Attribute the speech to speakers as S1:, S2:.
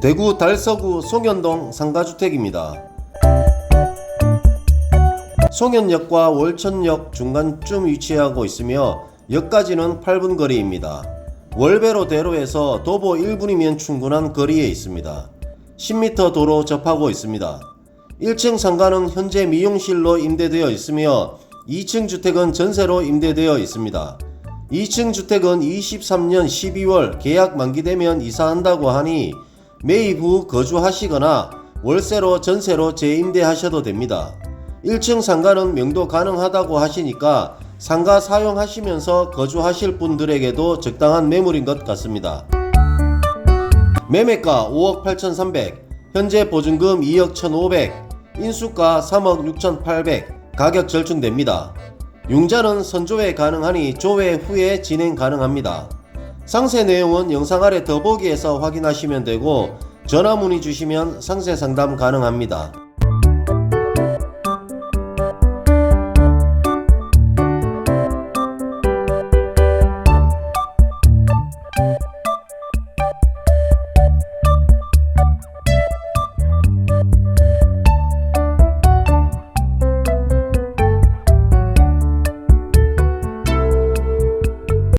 S1: 대구 달서구 송현동 상가주택입니다. 송현역과 월천역 중간쯤 위치하고 있으며 역까지는 8분 거리입니다. 월배로 대로에서 도보 1분이면 충분한 거리에 있습니다. 10m 도로 접하고 있습니다. 1층 상가는 현재 미용실로 임대되어 있으며 2층 주택은 전세로 임대되어 있습니다. 2층 주택은 23년 12월 계약 만기되면 이사한다고 하니 매입 후 거주하시거나 월세로 전세로 재임대하셔도 됩니다. 1층 상가는 명도 가능하다고 하시니까 상가 사용하시면서 거주하실 분들에게도 적당한 매물인 것 같습니다. 매매가 5억 8,300, 현재 보증금 2억 1,500, 인수가 3억 6,800, 가격 절충됩니다. 융자는 선조회 가능하니 조회 후에 진행 가능합니다. 상세 내용은 영상 아래 더보기에서 확인하시면 되고 전화 문의 주시면 상세 상담 가능합니다.